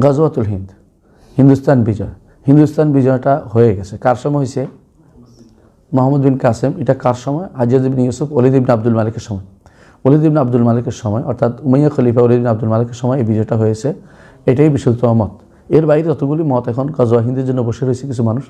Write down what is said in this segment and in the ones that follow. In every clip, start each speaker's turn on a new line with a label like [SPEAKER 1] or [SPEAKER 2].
[SPEAKER 1] গজওয়াতুল হিন্দ, হিন্দুস্তান বিজয়। হিন্দুস্তান বিজয়টা হয়ে গেছে। কার সময় হয়েছে? মোহাম্মদ বিন কাসেম। এটা কার সময়? হাজিয়াজ বিন ইউসুফ অলিদ ইবিন আব্দুল মালিকের সময়। অলিদ ইবিন আব্দুল মালিকের সময়, অর্থাৎ উমাইয়া খলিফা অলিদ ইবিন আব্দুল মালিকের সময় এই বিজয়টা হয়েছে। এটাই বিশুদ্ধ মত। এর বাইরে যতগুলি মত এখন গজওয়া হিন্দের জন্য বসে রয়েছে, কিছু মানুষ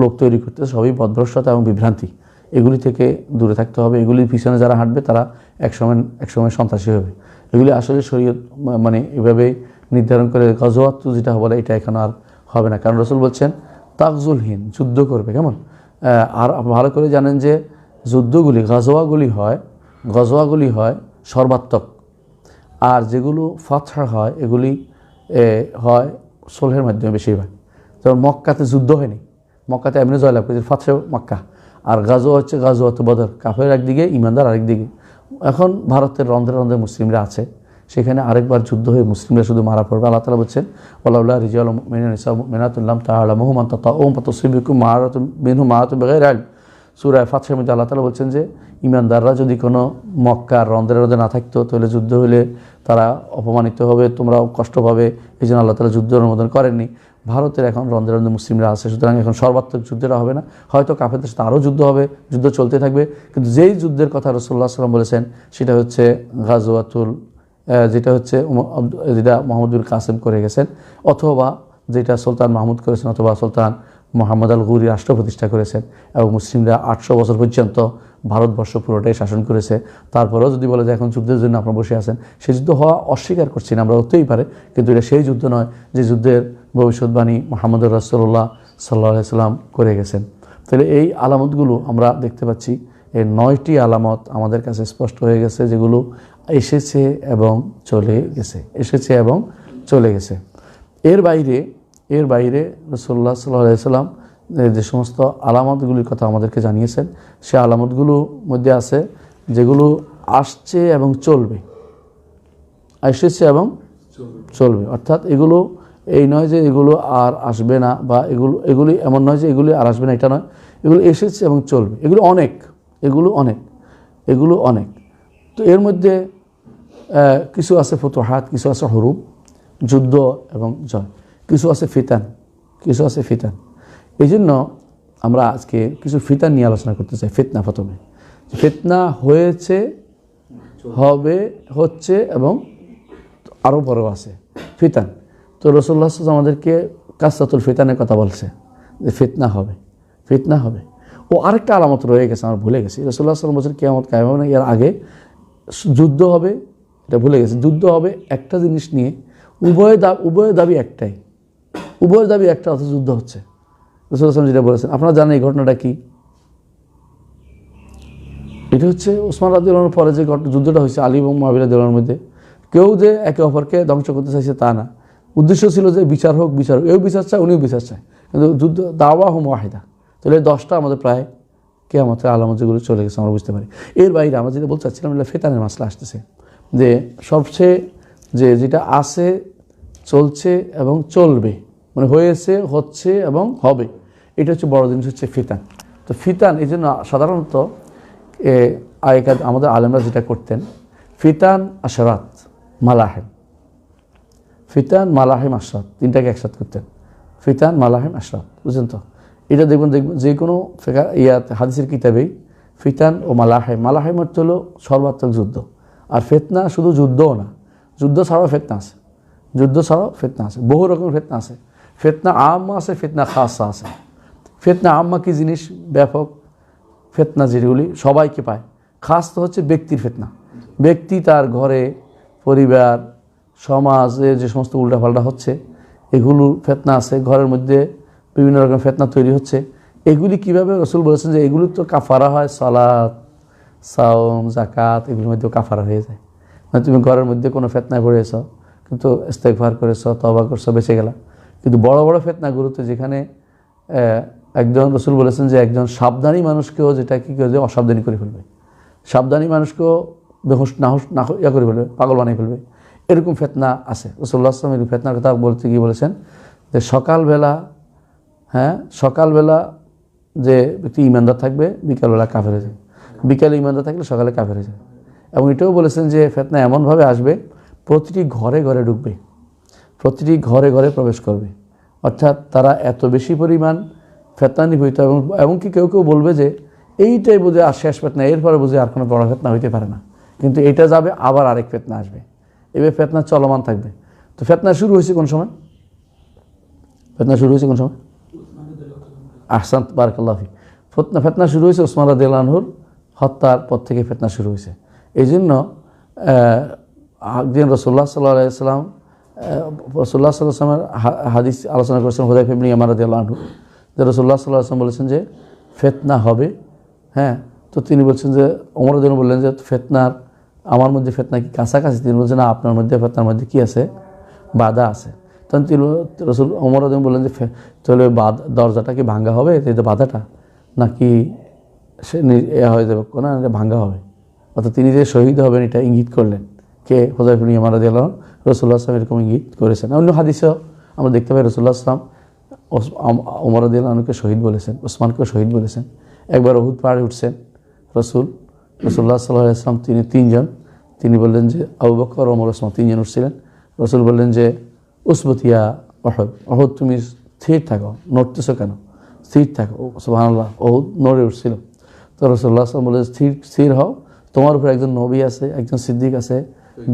[SPEAKER 1] লোক তৈরি করতে, সবই বদভ্রষ্টতা এবং বিভ্রান্তি। এগুলি থেকে দূরে থাকতে হবে। এগুলির পিছনে যারা হাঁটবে, তারা একসময় একসময় সন্ত্রাসী হবে। এগুলি আসলে শরীয়ত মানে এভাবে নির্ধারণ করে গজওয়াত যেটা বলে, এটা এখন আর হবে না। কারণ রসুল বলছেন, তাকজুলহীন, যুদ্ধ করবে, কেমন? আর ভালো করে জানেন যে যুদ্ধগুলি, গজওয়াগুলি হয় গজওয়াগুলি হয় সর্বাত্মক। আর যেগুলো ফাতহা হয়, এগুলি হয় সোলহের মাধ্যমে বেশিরভাগ। যেমন মক্কাতে যুদ্ধ হয়নি। মক্কাতে এমনি জয়লাভ করেছে, ফাতহে মক্কা। আর গাজো হচ্ছে গাজো হচ্ছে বদর। কাফের একদিকে, ইমানদার আরেকদিকে। এখন ভারতের রন্ধ্রে রন্ধ্রে মুসলিমরা আছে। সেখানে আরেকবার যুদ্ধ হয়ে মুসলিমরা শুধু মারা পড়বে। আল্লাহ তালা বলছেন ওলাউল্লাহ রিজাল মেনাতুল্লাম তাহলা মোহাম্মদ তা ওম তসিবিকু মাহারত বিনু মাহাত বেগের আল সুরায় ফাতহের মধ্যে আল্লাহ তালা বলছেন যে, ইমানদাররা যদি কোনো মক্কার রন্ধ্রে রন্ধ্রে না থাকতো, তাহলে যুদ্ধ হলে তারা অপমানিত হবে, তোমরাও কষ্ট পাবে। এই জন্য আল্লাহ তালা যুদ্ধ অনুমোদন করেননি। ভারতের এখন রন্ধ্রে রন্ধ্রে মুসলিমরা আছে, সুতরাং এখন সর্বাত্মক যুদ্ধটা হবে না। হয়তো কাফেরদের সাথে আরও যুদ্ধ হবে, যুদ্ধ চলতে থাকবে, কিন্তু যেই যুদ্ধের কথা রসুল্লাহ সাল্লাম বলেছেন, সেটা হচ্ছে গাজওয়াতুল যেটা হচ্ছে যেটা মোহাম্মদুল কাসেম করে গেছেন, অথবা যেটা সুলতান মাহমুদ করেছেন, অথবা সুলতান মোহাম্মদ আল গুরি রাষ্ট্র প্রতিষ্ঠা করেছেন, এবং মুসলিমরা আটশো বছর পর্যন্ত ভারতবর্ষ পুরোটাই শাসন করেছে। তারপরেও যদি বলে যে এখন যুদ্ধের জন্য আপনারা বসে আছেন সেই যুদ্ধ হওয়া অস্বীকার করছি না, আমরা হতেই পারে, কিন্তু এটা সেই যুদ্ধ নয় যে যুদ্ধের ভবিষ্যৎবাণী মোহাম্মদ রাসুল্লাহ সাল্লাহ সাল্লাম করে গেছেন। তাহলে এই আলামতগুলো আমরা দেখতে পাচ্ছি, এই নয়টি আলামত আমাদের কাছে স্পষ্ট হয়ে গেছে, যেগুলো এসেছে এবং চলে গেছে, এসেছে এবং চলে গেছে। এর বাইরে এর বাইরে রসল্লা সাল্লাম যে সমস্ত আলামতগুলির কথা আমাদেরকে জানিয়েছেন, সে আলামতগুলোর মধ্যে আছে যেগুলো আসছে এবং চলবে। এসেছে এবং চলবে। অর্থাৎ এগুলো, এই নয় যে এগুলো আর আসবে না বা এগুলো, এগুলি এমন নয় যে এগুলি আর আসবে না, এটা নয়। এগুলো এসেছে এবং চলবে। এগুলো অনেক এগুলো অনেক এগুলো অনেক। তো এর মধ্যে কিছু আছে ফতুহাত, কিছু আছে হরুপ যুদ্ধ এবং জয়। কিছু আছে ফিতান, কিছু আছে ফিতান। এই জন্য আমরা আজকে কিছু ফিতান নিয়ে আলোচনা করতে চাই, ফিতনা প্রথমে। ফিতনা হয়েছে, হবে, হচ্ছে এবং আরও বড় আছে, ফিতান। তো রসুল্লাহ আমাদেরকে কাস্তাতুল ফিতানের কথা বলছে, যে ফিতনা হবে ফিতনা হবে। ও আরেকটা আলামত রয়ে গেছে, আমার ভুলে গেছি। রসুল্লাহ সাল্লাম বলছেন কেমন কায়ম না, এর আগে যুদ্ধ হবে এটা ভুলে গেছে। যুদ্ধ হবে একটা জিনিস নিয়ে, উভয় দা, উভয় দাবি একটাই। উভয় দাবি একটা, অথচ যুদ্ধ হচ্ছে। রসুল্লাহ সাল্লাম যেটা বলেছেন, আপনারা জানেন এই ঘটনাটা কি? এটা হচ্ছে ওসমান রাদিউল্লাহর পরে যে ঘটনা যুদ্ধটা হয়েছে, আলী এবং দেওয়ার মধ্যে। কেউ যে একে অপরকে ধ্বংস করতে চাইছে তা না। উদ্দেশ্য ছিল যে বিচার হোক বিচার হোক। এও বিচার চায়, উনিও বিচার চায়। কিন্তু যুদ্ধ, দাওয়া হোম ওয়াহিদা। তাহলে দশটা আমাদের প্রায় কেয়ামতের আলামত যেগুলো চলে গেছে, আমরা বুঝতে পারি। এর বাইরে আমরা যেটা বলতে চাচ্ছিলাম ফেতানের মাসলা আসতেছে। যে সবচেয়ে যে যেটা আছে, চলছে এবং চলবে মানে হয়েছে, হচ্ছে এবং হবে, এটা হচ্ছে বড় জিনিস হচ্ছে ফিতান। তো ফিতান, এই জন্য সাধারণত আগেকার আমাদের আলেমরা যেটা করতেন, ফিতান আশরাত, মালাহেম। ফিতান, মালাহেম, আশরাত, তিনটাকে একসাথে করতেন। ফিতান, মালাহেম, আশরাত বুঝলেন তো? এটা দেখবেন দেখবেন যে কোনো ইয়াতে, হাদিসের কিতাবেই ফিতান ও মালাহেম মালাহেম হচ্ছে হলো সর্বাত্মক যুদ্ধ। আর ফেতনা শুধু যুদ্ধও না, যুদ্ধ ছাড়াও ফেতনা আছে, যুদ্ধ ছাড়াও ফেতনা আছে, বহু রকমের ফেতনা আছে। ফেতনা আম্মা আছে, ফেতনা খাসা আছে। ফেতনা আম্মা কি জিনিস ব্যাপক? ফেতনা যেগুলি সবাইকে পায়। খাস তো হচ্ছে ব্যক্তির ফেতনা। ব্যক্তি তার ঘরে, পরিবার, সমাজে যে সমস্ত উল্টাপাল্টা হচ্ছে, এগুলো ফেতনা আছে, ঘরের মধ্যে বিভিন্ন রকম ফেতনা তৈরি হচ্ছে। এগুলি কীভাবে রসুল বলেছেন যে এগুলি তো কাফারা হয় সালাদ সাওম জাকাত এগুলির মধ্যেও কাফারা হয়ে যায়। মানে তুমি ঘরের মধ্যে কোনো ফেতনায় পড়েছ, কিন্তু ইস্তেকভার করেছ তবা করছ, বেঁচে গেলা। কিন্তু বড় বড় গুরুত্ব যেখানে একজন রসুল বলেছেন যে একজন সাবধানী মানুষকেও যেটা কী করে অসাবধানী করে ফেলবে। সাবধানী মানুষকেও বেহুশ, নাহুশ না ইয়া করে ফেলবে, পাগল বানিয়ে ফেলবে। এরকম ফেতনা আছে। রসুল্লাহ আসলাম এরকম ফেতনার কথা বলতে গিয়ে বলেছেন যে সকালবেলা হ্যাঁ সকালবেলা যে ব্যক্তি ইমানদার থাকবে, বিকালবেলা কাফের হয়ে যাবে। বিকালে ইমানদার থাকলে সকালে কাফের হয়ে যাবে এবং এটাও বলেছেন যে ফেতনা এমনভাবে আসবে, প্রতিটি ঘরে ঘরে ঢুকবে, প্রতিটি ঘরে ঘরে প্রবেশ করবে। অর্থাৎ তারা এত বেশি পরিমাণ ফেতনা নিভূত এবং, এমনকি কেউ কেউ বলবে যে এইটাই বুঝে আর শেষ ফেতনা, এরপরে বুঝে আর কোনো বড় ফেতনা হইতে পারে না। কিন্তু এটা যাবে, আবার আরেক ফেতনা আসবে। এবার ফেতনা চলমান থাকবে। তো ফেতনা শুরু হয়েছে কোন সময়? ফেতনা শুরু হয়েছে কোন সময়? আহসান বারকাল্লাফি ফেতনা ফেতনা শুরু হয়েছে ওসমান রাদিয়াল্লাহুর হত্যার পর থেকে ফেতনা শুরু হয়েছে। এই জন্য একদিন রসোল্লা সাল্লাহ সাল্লাম রসোল্লা সাল্লাহ সাল্লামের হাদিস আলোচনা করেছেন হোদাই ফেমনি আমার রাদিয়াল্লাহু যে রসোল্লা সাল্লাহ আসলাম বলেছেন যে, ফেতনা হবে। হ্যাঁ তো তিনি বলছেন যে অমর বললেন যে, ফেতনার, আমার মধ্যে ফেতনা কি কাছাকাছি? তিনি বলছেন, না, আপনার মধ্যে ফেতনার মধ্যে কি আছে? বাধা আছে। তখন তিনি রসুল অমর বললেন যে তাহলে বাদ দরজাটা কি ভাঙ্গা হবে? যে বাধাটা? নাকি সে হয়ে যাবে না এটা ভাঙ্গা হবে। অর্থাৎ তিনি যে শহীদ হবেন, এটা ইঙ্গিত করলেন। কে? হোজাইফুল ইমার দিল রসুল্লাহ আসলাম এরকম ইঙ্গিত করেছেন। অন্য হাদিসেও আমরা দেখতে পাই রসুল্লাহ আসলাম ওমর দিল্লাহকে শহীদ বলেছেন, ওসমানকেও শহীদ বলেছেন। একবার অহুদ পাহাড়ে উঠছেন রসুল রসুল্লাহ সাল্লাহ আসলাম তিনি তিনজন। তিনি বললেন যে আবু বকর ওমর ওসমান তিনজন উঠছিলেন। রসুল বললেন যে উসবতিয়া অহদ অহদ তুমি স্থির থাকো, নড়তেছো কেন? স্থির থাকো। সুবাহান্লাহ অহুদ নড়ে উঠছিল। তো রসুল্লাহ আসলাম বলে, স্থির স্থির হও। তোমার উপর একজন নবী আছে, একজন সিদ্দিক আছে,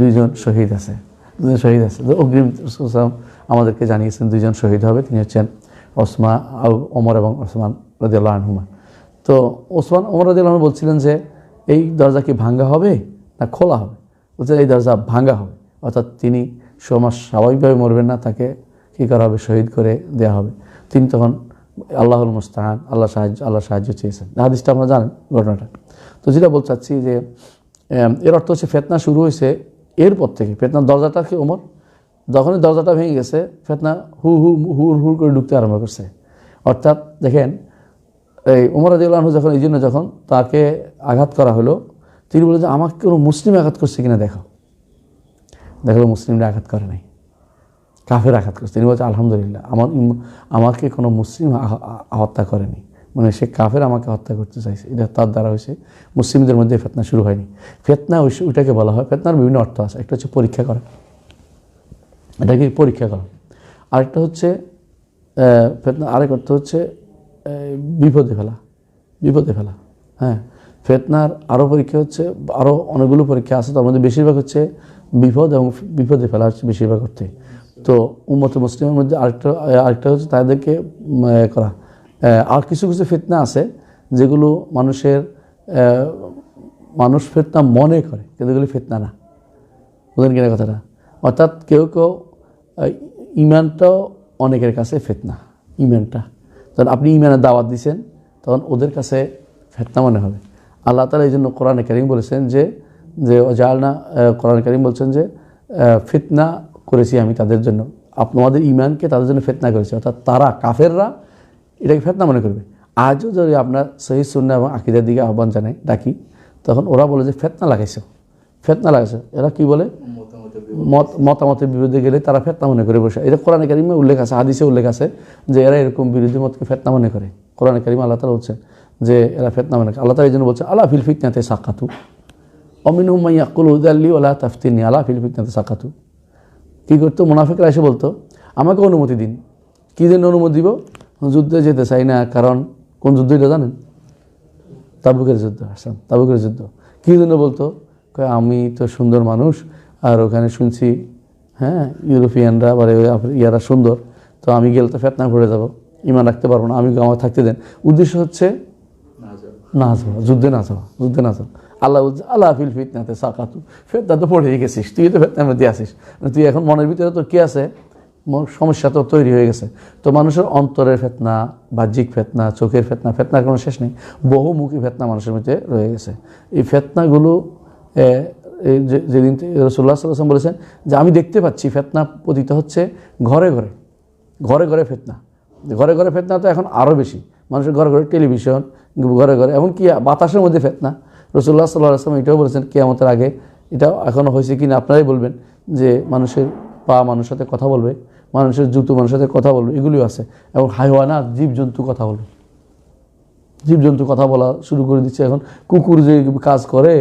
[SPEAKER 1] দুইজন শহীদ আছে দুজন শহীদ আছে। তো অগ্রিম রসুল আসলাম আমাদেরকে জানিয়েছেন, দুইজন শহীদ হবে, তিনি হচ্ছেন ওসমা ওমর এবং ওসমান রদিয়াল্লাহ আনহুমা। তো ওসমান, ওমর রদিয়াল্লাহ বলছিলেন যে, এই দরজা কি ভাঙ্গা হবে না খোলা হবে? বলছেন এই দরজা ভাঙ্গা হবে। অর্থাৎ তিনি সমাজ স্বাভাবিকভাবে মরবেন না, তাকে কী করা হবে? শহীদ করে দেওয়া হবে। তিনি তখন আল্লাহুল মুস্তাহান, আল্লাহ সাহায্য আল্লাহ সাহায্য চেয়েছেন। হাদিসটা আমরা জানেন ঘটনাটা। তো যেটা বলতে চাচ্ছি যে এর অর্থ হচ্ছে ফেতনা শুরু হয়েছে এরপর থেকে। ফেতনার দরজাটা কি ওমর? যখনই দরজাটা ভেঙে গেছে, ফেতনা হু হু হুর হুর করে ঢুকতে আরম্ভ করছে। অর্থাৎ দেখেন, এই উমর আদিউল্লাহ যখন, এই জন্য যখন তাকে আঘাত করা হলো, তিনি বলে যে, আমাকে কোনো মুসলিম আঘাত করছে কিনা দেখো। দেখল মুসলিমরা আঘাত করে নাই। কাফের আঘাত করছে। তিনি বলছে, আলহামদুলিল্লাহ, আমার আমাকে কোনো মুসলিম হত্যা করেনি। মানে সে কাফের আমাকে হত্যা করতে চাইছে। এটা তার দ্বারা হয়েছে। মুসলিমদের মধ্যে ফেতনা শুরু হয়নি। ফেতনা ওই ওইটাকে বলা হয়, ফেতনার বিভিন্ন অর্থ আছে। একটা হচ্ছে পরীক্ষা করা। এটাকে পরীক্ষা করা? আরেকটা হচ্ছে ফেতনা, আরেক অর্থ হচ্ছে বিপদে ফেলা। বিপদে ফেলা। হ্যাঁ ফেতনার আরও পরীক্ষা হচ্ছে আরও অনেকগুলো পরীক্ষা আছে। তার মধ্যে বেশিরভাগ হচ্ছে বিপদ এবং বিপদে ফেলা হচ্ছে বেশিরভাগ অর্থে। তো উম্মত মুসলিমের মধ্যে আরেকটা আরেকটা হচ্ছে তাদেরকে করা। আর কিছু কিছু ফেতনা আছে যেগুলো মানুষের মানুষ ফেতনা মনে করে, কিন্তু এগুলি ফেতনা না। বুঝলেন কিনা কথাটা? অর্থাৎ কেউ কেউ ইমানটাও অনেকের কাছে ফেতনা ইমানটা তখন আপনি ইমানের দাওয়াত দিছেন, তখন ওদের কাছে ফেতনা মনে হবে। আল্লাহ তালা এই জন্য কোরআনে করিম বলেছেন যে যে জালনা কোরআন করিম বলছেন যে ফিতনা করেছি আমি তাদের জন্য। আপনাদের ইমানকে তাদের জন্য ফেতনা করেছি। অর্থাৎ তারা কাফেররা এটাকে ফেতনা মনে করবে। আজও যদি আপনার সহি সুন্না এবং আকিদের দিকে আহ্বান জানাই, ডাকি, তখন ওরা বলে যে, ফেতনা লাগাইছে। ফেতনা লাগাইছে। এরা কি বলে? মত, মতামতের বিরুদ্ধে গেলে তারা ফেতনা মনে করে বসে। এটা কোরআন কারিমে উল্লেখ আছে, হাদিসে উল্লেখ আছে যে, এরা এরকম বিরোধী মতকে ফেতনা মনে করে। কোরআন কারিম আল্লাহ তালা বলছেন যে, এরা ফেতনা মনে করে। আল্লাহ তালা এই জন্য বলছে আল্লাহ ফিল ফিতনাতে সাকাতু। অমিন হুমাইয়াকুল উদাল্লি ওলা তাফতিনি আল্লাহ ফিল ফিতনাতে সাকাতু। কী করতো? মুনাফিকরা এসে বলতো আমাকে অনুমতি দিন। কী জন্য অনুমতি দিব? যুদ্ধে যেতে চাই না কারণ কোন যুদ্ধ এটা জানেন? তাবুকের যুদ্ধ আসলাম তাবুকের যুদ্ধ। কী জন্য বলতো? আমি তো সুন্দর মানুষ আর ওখানে শুনছি হ্যাঁ ইউরোপিয়ানরা বা ইয়ারা সুন্দর তো আমি গেলে তো ফেতনা পড়ে যাব ইমান রাখতে পারব না আমি আমার থাকতে দেন। উদ্দেশ্য হচ্ছে না যাওয়া যুদ্ধে না যাওয়া যুদ্ধে না যাওয়া। আল্লাহ আল্লাহ ফিল ফিতনাতে সাকাতু। ফেতনা তো পড়েই গেছিস, তুই তো ফেতনার মধ্যে আসিস মানে তুই এখন মনের ভিতরে তোর কী আছে? সমস্যা তো তৈরি হয়ে গেছে। তো মানুষের অন্তরের ফেতনা, বাহ্যিক ফেতনা, চোখের ফেতনা, ফেতনার কোনো শেষ নেই। বহুমুখী ফেতনা মানুষের মধ্যে রয়ে গেছে। এই ফেতনাগুলো যেদিন রসুল্লাহ সাল্লাম বলেছেন যে, আমি দেখতে পাচ্ছি ফেতনা পতিত হচ্ছে ঘরে ঘরে। ঘরে ঘরে ফেতনা। ঘরে ঘরে ফেতনা তো এখন আরও বেশি। মানুষের ঘরে ঘরে টেলিভিশন, ঘরে ঘরে। এমনকি বাতাসের মধ্যে ফেতনা। রসুল্লাহ সাল্লাহ আসলাম এটাও বলেছেন, কেয়ামতের আগে এটা এখনও হয়েছে কি না আপনারাই বলবেন যে মানুষের পা মানুষের সাথে কথা বলবে, মানুষের জুতো মানুষের সাথে কথা বলবে, এগুলিও আছে। এবং হাইওয়ানা জীবজন্তু কথা বলবে। জীবজন্তু কথা বলা শুরু করে দিচ্ছে এখন। কুকুর যে কাজ করে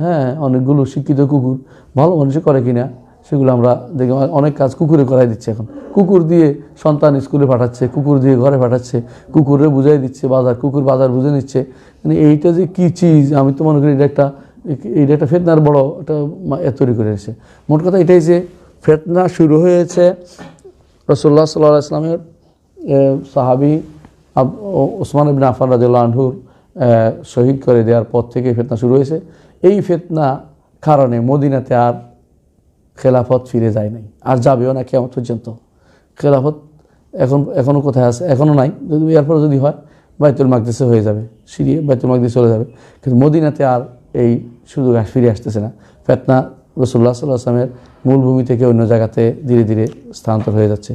[SPEAKER 1] হ্যাঁ অনেকগুলো শিক্ষিত কুকুর, ভালো মানুষে করে কিনা। সেগুলো আমরা দেখি অনেক কাজ কুকুরে করাই দিচ্ছে এখন। কুকুর দিয়ে সন্তান স্কুলে পাঠাচ্ছে, কুকুর দিয়ে ঘরে পাঠাচ্ছে কুকুরে বুঝাই দিচ্ছে বাজার, কুকুর বাজার বুঝে নিচ্ছে। মানে এইটা যে কী চিজ, আমি তো মনে করি এটা একটা, এইটা একটা ফেতনার বড় একটা তৈরি করে এসেছে মোট কথা এটাই যে ফেতনা শুরু হয়েছে রসল্লা সাল্লাহ ইসলামের সাহাবি ওসমান ইবিন আফান রাজুল্লাহ আনহুর শহীদ করে দেওয়ার পর থেকে ফেতনা শুরু হয়েছে। এই ফেতনা কারণে মদিনাতে আর খেলাফত ফিরে যায় নাই। আর যাবেও না কেমন পর্যন্ত। খেলাফত এখন এখনও কোথায় আছে? এখনও নাই। যদি এরপরে যদি হয়, বাইতুল মাকদেশে হয়ে যাবে। সিরিয়ে বাইতুল মাকদেশ চলে যাবে। কিন্তু মদিনাতে আর এই সুযোগ ফিরে আসতেছে না। ফেতনা রসুল্লাহ সাল্লাহ আসলামের মূল ভূমি থেকে অন্য জায়গাতে ধীরে ধীরে স্থানান্তর হয়ে যাচ্ছে।